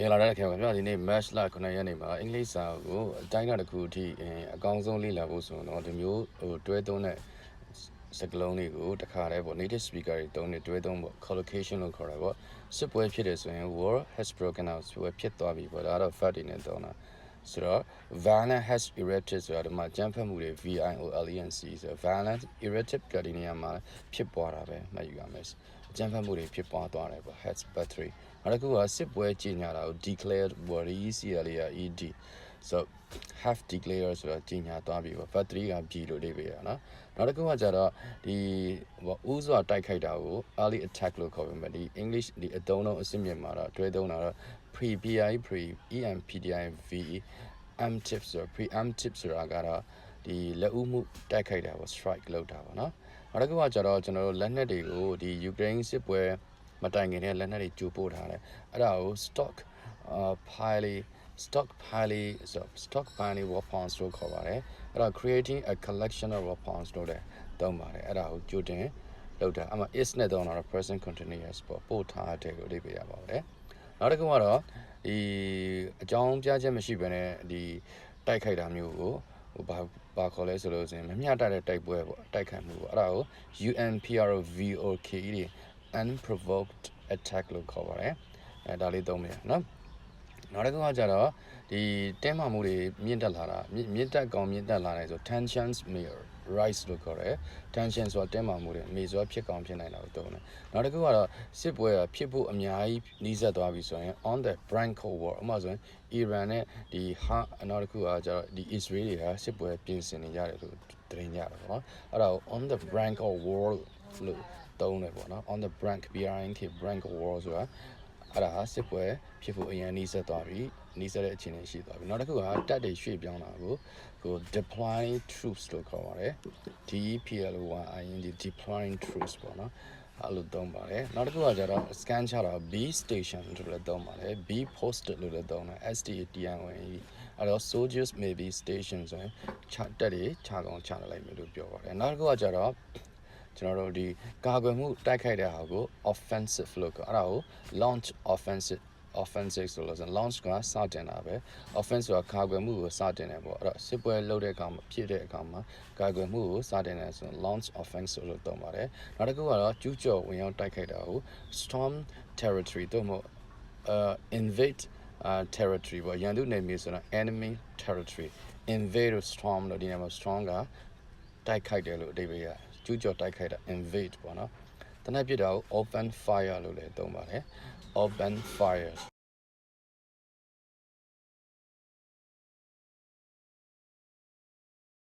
မင်္ဂလာတဲ့ခင်ဗျာဒီနေ့ match လ9ရက်နေ့မှာအင်္ဂလိပ်စာကိုအတိုင်းအတာတစ်ခုအထိအကောင်းဆုံးလေ့လာဖို့ဆိုတော့ဒီမျိုးဟိုတွဲသုံးတဲ့စကလုံးလေးကိုတခါတည်းပေါ့ native speaker တွေသုံးနေတွဲသုံးပေါ့ collocation လို့ခေါ်တာပေါ့စစ်ပွဲဖြစ်တယ်ဆိုရင် war has broken out ဆိုပဲဖြစ်သွားပြီပေါ့ဒါကတော့ fact တွေနဲ့သုံးတာဆိုတော့ violence has erupted ဆိုတာဒီမှာကြမ်းဖက်မှုတွေ violence ဆိုတော့ violence erupted ကဒီနေရာမှာဖြစ်ပွားတာပဲမှတ်ယူရမယ် အကြမ်းဖက်မှုတွေဖြစ်ပွားသွားတယ်ပေါ့ has battery နောက်တစ်ခုကစစ်ပွဲကြီးညာတာကို declared war ECLA ED so have declared ဆိုတာကြီးညာသွားပြီပေါ့ battery ကပြီလို့လေးပဲရနော်နောက်တစ်ခုကကြတော့ဒီဟိုဥစွာတိုက်ခိုက်တာကို early attack လို့ခေါ်ပေမဲ့ဒီ English ဒီအတုံးလုံးအစစ်မြစ်မှာတော့တွဲသုံးတာတော့ pre PI pre EMPDI V emptive ဆိုတော့ preemptive ဆိုတာကတော့ဒီလက်ဦးမှုတိုက်ခိုက်တာပေါ့ strike လုပ်တာပေါ့နော် နောက်တစ်ခုကကြတော့ကျွန်တော်တို့လက်နက်တွေကိုဒီ Ukraine စစ်ပွဲမတိုင်ခင်တဲ့လက်နက်တွေကြိုပို့ထားတယ်အဲ့ဒါကို stock uh pile stock pile ဆို stock pile weapons လို့ခေါ်ပါတယ်အဲ့ဒါ creating a collection of weapons လို့လည်းသုံးပါတယ်အဲ့ဒါကိုကြိုတင်လောက်တာအမှ is နဲ့တော့တော့ present continuous ပေါ့ပို့ထားတဲ့ကိုလေးပြရပါပါတယ်နောက်တစ်ခုကတော့ဒီအကြောင်းပြချက်မရှိဘဲနဲ့ဒီတိုက်ခိုက်တာမျိုးကိုဟိုဘာ ဘာခေါ်လဲဆိုလို့ဆိုရင်မမျှတတဲ့တိုက်ပွဲပေါ့တိုက်ခိုက်မှုပေါ့အဲ့ဒါကို UNPROVOK တွေ unprovoked attack လို့ခေါ်ပါတယ်အဲဒါလေးသုံးမယ်နော် နောက်တစ်ခုကကြတော့ဒီတင်းမာမှုတွေမြင့်တက်လာတာမြင့်မြင့်တက်ကောင်မြင့်တက်လာတယ်ဆို tensions may rise လို့ခေါ်တယ် tension ဆိုတာတင်းမာမှုတွေမေဆိုတာဖြစ်ကောင်ဖြစ်နိုင်တာကိုသုံးတယ်နောက်တစ်ခုကတော့စစ်ပွဲကဖြစ်ဖို့အများကြီးနှီးစပ်သွားပြီဆိုရင် on the brink of war အမှဆိုရင် Iran နဲ့ဒီဟာနောက်တစ်ခုကကြတော့ဒီ Israel တွေကစစ်ပွဲပြင်ဆင်နေကြတယ်လို့သတင်းကြတယ်ပေါ့နော်အဲ့ဒါကို on the brink of war လို့သုံးတယ်ပေါ့နော် on the brink brink brink of war ဆိုတာ အဲ့ဒါဟာစစ်ပွဲဖြစ်ဖို့အရင်နှီးစပ်သွားပြီနှီးစပ်တဲ့အခြေအနေရှိသွားပြီနောက်တစ်ခုကတပ်တွေရွှေ့ပြောင်းတာကိုကို deploying troops လို့ခေါ်ပါတယ် DPLOIN deploying troops ပေါ့နော်အဲ့လိုသုံးပါတယ်နောက်တစ်ခုကကြတော့ scan ချတာ B station လို့လည်းသုံးပါတယ် B posted လို့လည်းသုံးတယ် STTN အဲ့တော့ soldiers may be station ဆိုရင်ချတက်တွေခြာကောင်းခြာလိုက်မယ်လို့ပြောပါတယ်နောက်တစ်ခုကကြတော့ ကျွန်တော်တို့ဒီကာကွယ်မှုတိုက်ခိုက်တဲ့ဟာကို offensive လို့ခေါ်အဲ့ဒါကို launch offensive offensive ဆိုလို့ဆိုရင် launch ကစတင်တာပဲ offense ဆိုတာကာကွယ်မှုကိုစတင်တယ်ပေါ့အဲ့တော့စစ်ပွဲလုပ်တဲ့အခါမှာဖြစ်တဲ့အခါမှာကာကွယ်မှုကိုစတင်တယ်ဆိုရင် launch offense ဆိုလို့သုံးပါတယ်နောက်တစ်ခုကတော့ကျူးကျော်ဝင်ရောက်တိုက်ခိုက်တာကို storm territory တို့မို့ uh invade uh territory ပေါ့ရန်သူနယ်မြေဆိုတော့ enemy territory invade လို့ storm လို့ဒီနေရာမှာ strong ကတိုက်ခိုက်တယ်လို့အဓိပ္ပာယ်ရ ကျူးကျော်တိုက်ခိုက်တာ invade ပေါ့နော်တနက်ပြစ်တာကို open fire လို့လည်းသုံးပါတယ် open fire